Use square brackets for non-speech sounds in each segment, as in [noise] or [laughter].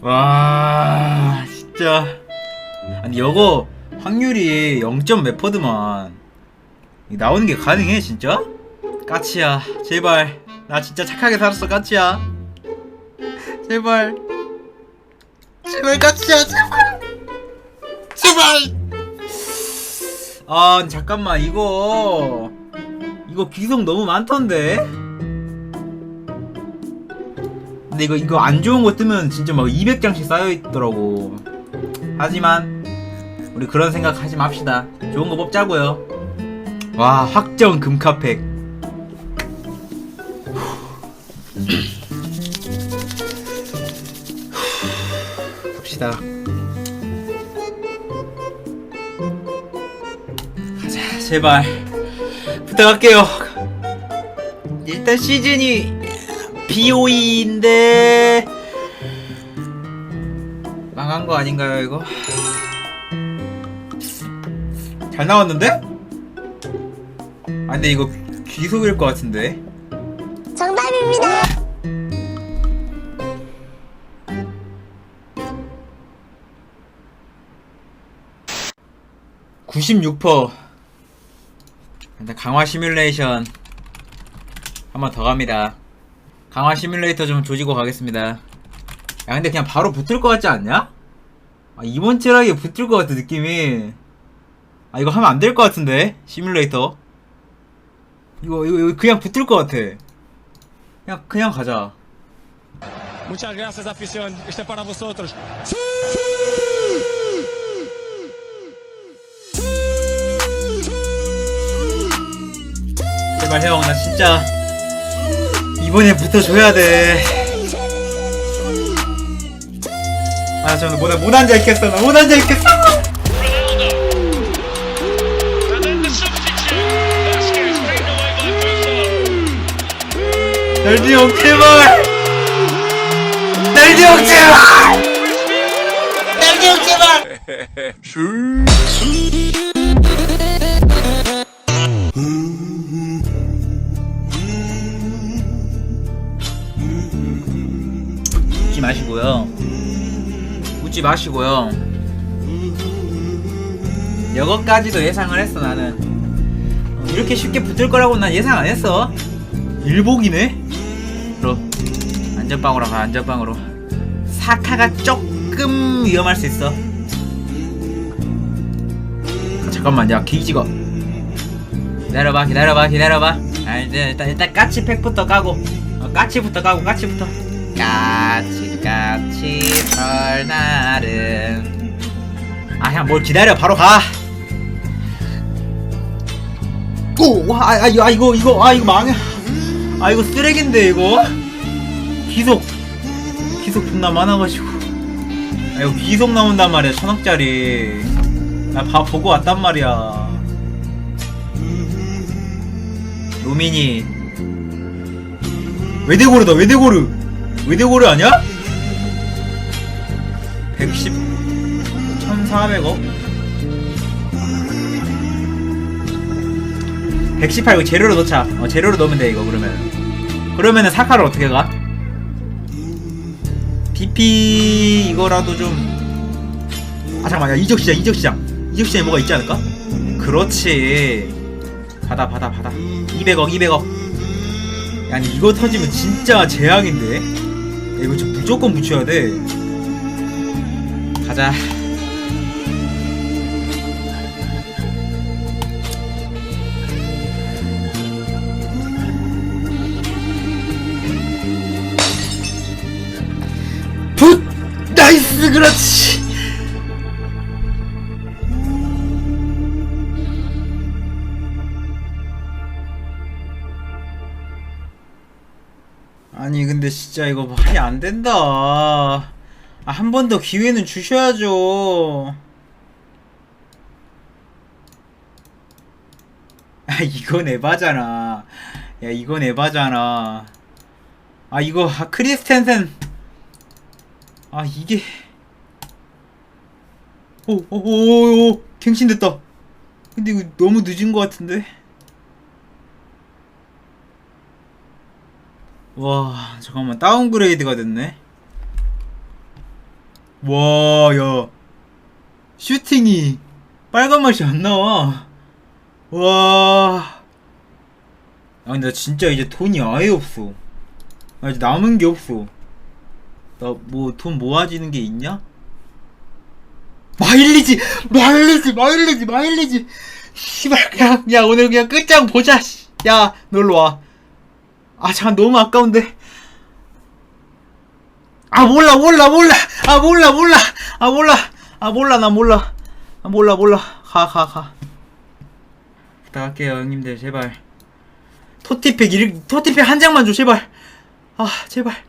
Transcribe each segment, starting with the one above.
와 진짜. 아니 이거 확률이 0점 몇 퍼드만 나오는 게 가능해 진짜? 까치야 제발. 나 진짜 착하게 살았어 까치야. 제발. 제발 까치야 제발. 제발. 아 잠깐만 이거. 이거 귀속 너무 많던데 근데 이거 이거 안 좋은 거 뜨면 진짜 막 200장씩 쌓여 있더라고. 하지만 우리 그런 생각 하지 맙시다. 좋은 거 뽑자고요. 와 확정 금카팩. 갑시다. 가자 제발 부탁할게요. 일단 시즌이 BOE인데 망한 거 아닌가요 이거? 잘 나왔는데? 아 근데 이거 귀속일 것 같은데 정답입니다. 96% 일단 강화 시뮬레이션 한 번 더 갑니다 강화 시뮬레이터 좀 조지고 가겠습니다 야 근데 그냥 바로 붙을 것 같지 않냐? 아, 이번 트락에 붙을 것 같은 느낌이 아 이거 하면 안 될 것 같은데 시뮬레이터 이거, 이거 이거 그냥 붙을 것 같아 그냥 그냥 가자 Muchas gracias, afición. Este es para vosotros. 제발 형 나 진짜 이번에 붙어줘야 돼. 아 저는 못, 못 앉아 있겠어 나못 앉아 있겠어. And then the substitute. Vasquez taken away by Buffon. 날디 형 제발. 날디 형 제발. 날디 형 제발. 마시고요. 웃지 마시고요. 이거까지도 예상을 했어 나는. 어, 이렇게 쉽게 붙을 거라고 난 예상 안 했어. 일복이네. 그럼 안전빵으로 가 안전빵으로. 사카가 조금 위험할 수 있어. 잠깐만 야 게이지가 기다려봐 기다려봐 기다려봐. 아 이제 일단 일단 까치 팩부터 까고 어, 까치부터 까고 까치부터. 까치 까치 설날은 아 그냥 뭘 기다려 바로 가. 오, 와, 아, 아, 아, 이거, 이거, 아, 이거 망해. 아, 이거 쓰레기인데, 이거? 기속. 기속 존나 많아가지고. 아, 이거 기속 나온단 말이야, 천억짜리. 나 봐, 보고 왔단 말이야. 로미니. 외대고르다, 외대고르. 외대고르 아니야? 110, 1400억? 118 이거 재료로 넣자. 어, 재료로 넣으면 돼 이거 그러면. 그러면은 사카를 어떻게 가? BP 이거라도 좀. 아 잠깐만, 야 이적 시장, 이적 시장, 이적 시장에 뭐가 있지 않을까? 그렇지. 받아, 받아, 받아. 200억, 200억. 야, 아니 이거 터지면 진짜 재앙인데. 야, 이거 진짜 무조건 붙여야 돼. 가자. 붓! 나이스 그렇지 아니 근데 진짜 이거 말이 안 된다 아, 한 번 더 기회는 주셔야죠. 아 이건 에바잖아. 야 이건 에바잖아. 아 이거 아, 크리스텐센. 아 이게. 오 오 오 오 갱신됐다. 근데 이거 너무 늦은 것 같은데? 와 잠깐만. 다운그레이드가 됐네 와, 야. 슈팅이 빨간 맛이 안 나와. 와. 아니, 나 진짜 이제 돈이 아예 없어. 나 이제 남은 게 없어. 나 뭐 돈 모아지는 게 있냐? 마일리지! 마일리지! 마일리지! 마일리지! 씨발, 그냥, 야, 오늘 그냥 끝장 보자, 씨. 야, 놀러 와. 아, 잠깐, 너무 아까운데. 아 몰라 몰라 몰라. 아 몰라 몰라. 아 몰라. 아 몰라 나 몰라. 아 몰라 몰라. 가 가가. 부탁할게요 형님들 제발. 토티팩 일 토티팩 한 장만 줘 제발. 아 제발. 야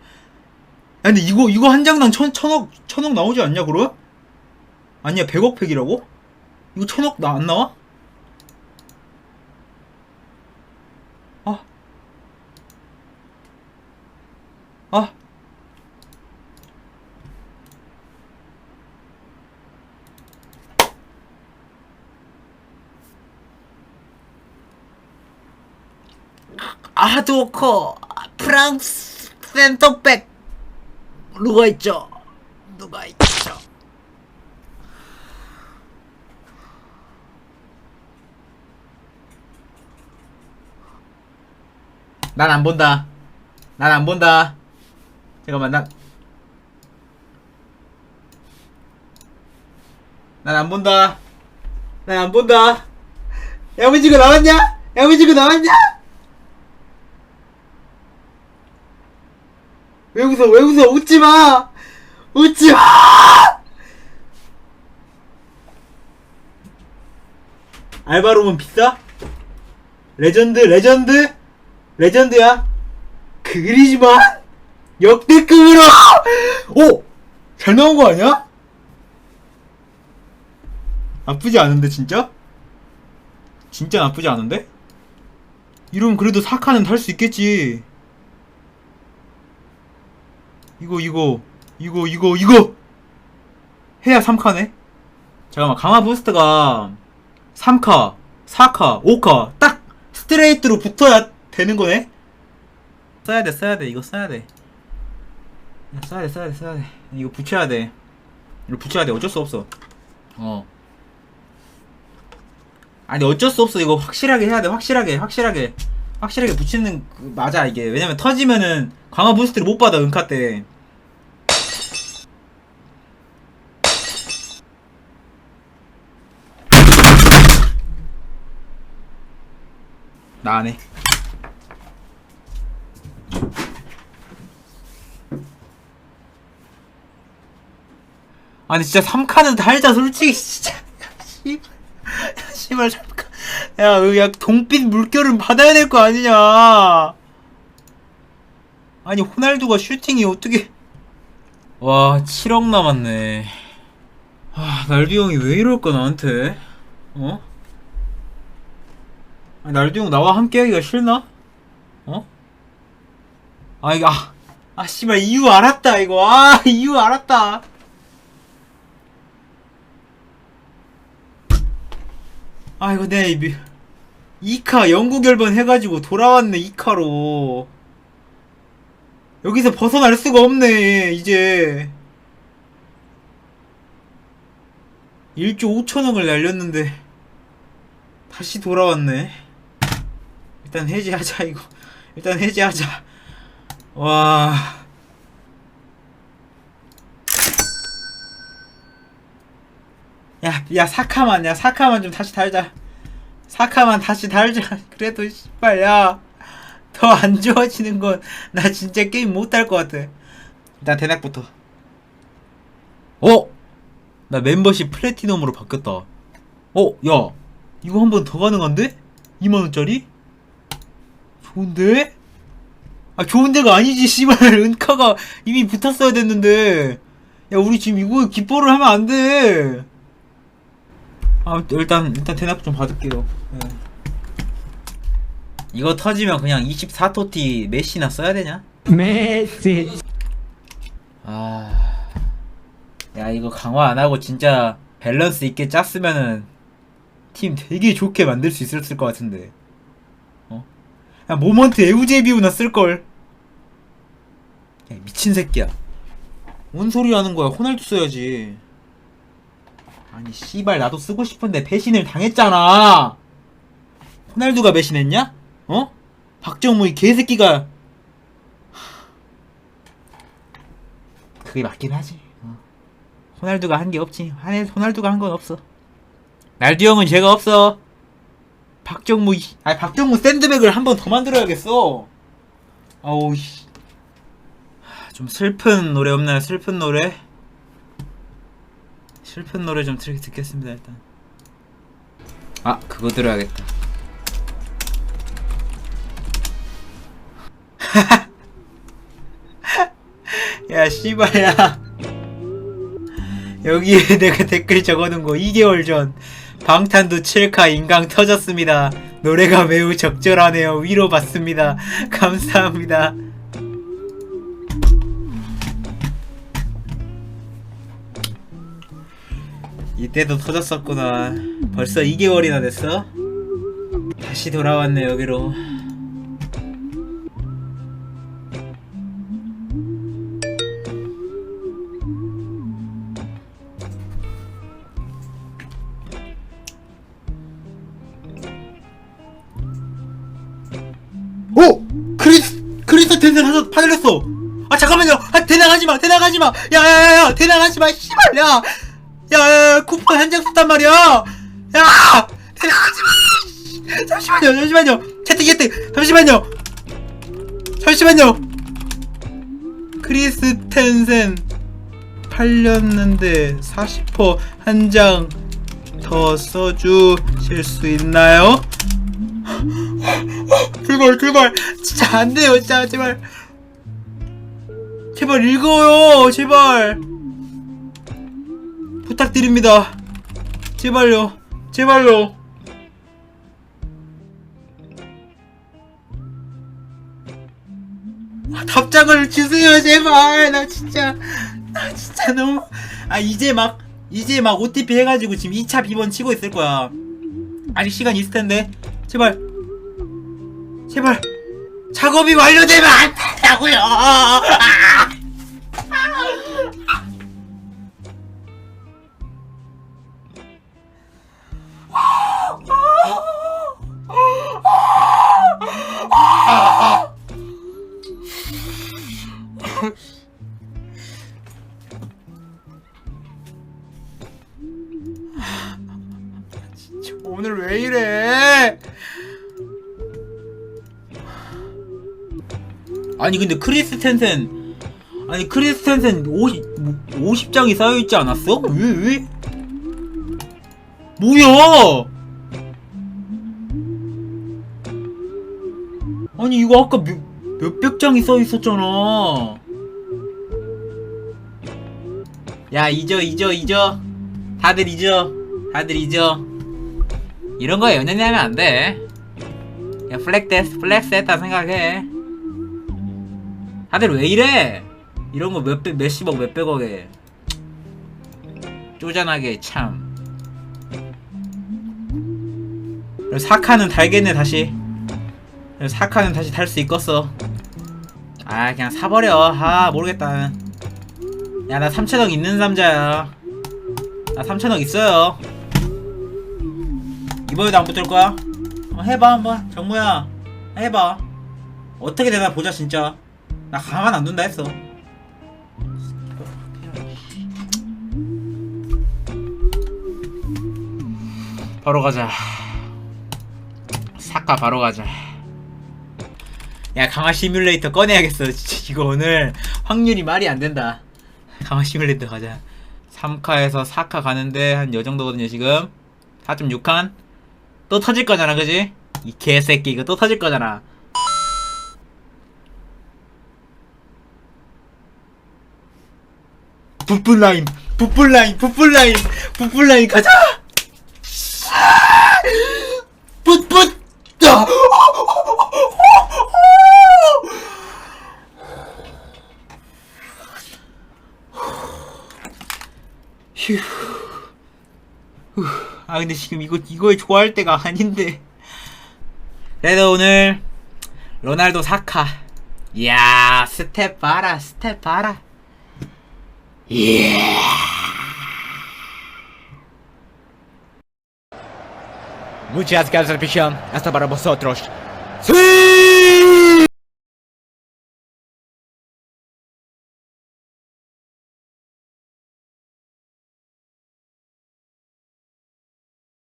근데 이거 이거 한 장당 천 천억 천억 나오지 않냐 그럼 아니야 백억 팩이라고? 이거 천억 나 안 나와? 아. 아. 아도커 프랑스 센터백 누가 있죠? 누가 있죠? 난 안 본다. 난 안 본다. 잠깐만 난. 난 안 본다. 난 안 본다. 야무지고 나왔냐? 야무지고 나왔냐? 왜 웃어 왜 웃어 웃지 마 웃지 마 알바로면 비싸? 레전드 레전드 레전드야 그리지만 역대급으로 오! 잘 나온 거 아니야? 나쁘지 않은데 진짜? 진짜 나쁘지 않은데? 이러면 그래도 사카는 탈수 있겠지 이거 이거 이거 이거 이거! 해야 3카네? 잠깐만 강화 부스트가 3카 4카 5카 딱 스트레이트로 붙어야 되는 거네? 써야 돼 써야 돼 이거 써야 돼. 써야 돼 써야 돼 써야 돼. 이거 붙여야 돼. 이거 붙여야 돼 어쩔 수 없어. 어. 아니 어쩔 수 없어. 이거 확실하게 해야 돼 확실하게 확실하게 확실하게 붙이는 그, 맞아 이게. 왜냐면 터지면은 강화 부스트를 못 받아 은카 때. 나 안해 아니 진짜 3칸은 달자 솔직히. [laughs] 진짜. 씨발. 씨발 3칸 야, 야 동빛 물결은 받아야 될 거 아니냐 아니 호날두가 슈팅이 어떻게 와 7억 남았네 아 날두 형이 왜 이럴까 나한테 어? 아니, 날두 형 나와 함께 하기가 싫나? 어? 아 이거 아, 아 씨발 이유 알았다 이거 아 [laughs] 이유 알았다 아 이거 내 이카 열번 해가지고 돌아왔네 이카로. 여기서 벗어날 수가 없네 이제. 1조 5천억을 날렸는데 다시 돌아왔네. 일단 해지하자 이거. 일단 해지하자. 와. 야, 야, 사카만, 야, 사카만 좀 다시 달자. 사카만 다시 달자. [laughs] 그래도, 씨발, 야. 더 안 좋아지는 건, 나 진짜 게임 못할 것 같아. 일단 대낙부터. 어? 나 멤버십 플래티넘으로 바뀌었다. 어, 야. 이거 한 번 더 가능한데? 2만 원짜리? 좋은데? 아, 좋은데가 아니지, 씨발. [laughs] 은카가 이미 붙었어야 됐는데. 야, 우리 지금 이거 기뻐를 하면 안 돼. 아 일단 일단 대납 좀 받을게요. 예. 이거 터지면 그냥 24토티 메시나 써야 되냐? 메시 아, 야 이거 강화 안 하고 진짜 밸런스 있게 짰으면은 팀 되게 좋게 만들 수 있었을 것 같은데. 어? 야 모먼트 에우제비우나 쓸 걸. 야 미친 새끼야. 뭔 소리 하는 거야? 호날두 써야지. 아니 씨발 나도 쓰고 싶은데 배신을 당했잖아. 호날두가 배신했냐? 어? 박정무 이 개새끼가 그게 맞긴 하지. 어. 호날두가 한 게 없지. 한해 호날두가 한 건 없어. 날두 형은 죄가 없어. 박정무 이- 아니 박정무 샌드백을 한 번 더 만들어야겠어. 아우 씨. 하, 좀 슬픈 노래 없나요? 슬픈 노래? 슬픈 노래 좀 듣, 듣겠습니다 일단. 아 그거 들어야겠다. [laughs] 야 씨발야. 여기에 [laughs] 내가 댓글 적어놓은 거 2개월 전 방탄도 7카 인강 터졌습니다. 노래가 매우 적절하네요. 위로받습니다. [laughs] 감사합니다. 이때도 터졌었구나. 벌써 2개월이나 됐어? 다시 돌아왔네 여기로. 오! 크리스 크리스 텐센 하서 파들렸어. 아 잠깐만요. 아 대나가지 마. 대나가지 마. 야야야야. 대나가지 마. 씨발 야. 야야야. 쿠폰 한장 샀단 말이야. 야! 마. 잠시만요. 잠시만요. 채팅 채팅. 잠시만요. 잠시만요. 크리스 텐센 팔렸는데 40%한 장 더 써주실 수 있나요? 제발 제발 진짜 안 돼요 진짜 제발 제발 읽어요 제발 부탁드립니다. 제발요. 제발요. 아, 답장을 주세요 제발. 나 진짜 나 진짜 너무 아 이제 막 이제 막 OTP 해가지고 지금 2차 비번 치고 있을 거야. 아직 시간 있을 텐데. 제발. 제발. 작업이 완료되면 안 된다고요. 오 아니 근데 크리스텐센 아니 크리스텐센 50 50장이 쌓여 있지 않았어? 왜 왜? 뭐야? 아니 이거 아까 몇, 몇백 장이 쌓여 있었잖아. 야 잊어 잊어 잊어 다들 잊어 다들 잊어 이런 거 연연히 하면 안 돼. 야 플렉 데스 플렉스 했다 생각해. 다들 왜 이래? 이런 거 몇백 몇십억 몇백억에 쪼잔하게 참. 사카는 달겠네 다시. 사카는 다시 탈수 있겠어. 아 그냥 사버려. 아 모르겠다. 야 나 3천억 있는 남자야. 나 3천억 있어요. 이번에도 안 붙을 거야? 어, 해봐 한번 정모야 해봐. 어떻게 되나 보자 진짜. 나 가만 안 둔다 했어. 바로 가자. 사카 바로 가자. 야 강화 시뮬레이터 꺼내야겠어. 진짜 이거 오늘 확률이 말이 안 된다. 강화 시뮬레이터 가자. 3카에서 4카 가는데 한 요 정도거든요 지금. 4.6칸. 또 터질 거잖아 그지? 이 개새끼 이거 또 터질 거잖아. 붓불 라인, 붓불 라인 가자. 붓붓. 아! 아 근데 지금 이거 이거에 좋아할 때가 아닌데. 그래도 오늘 로날도 사카. 이야 스텝 봐라 스텝 봐라. Muchas gracias, afición. Hasta para vosotros. ¡Sí!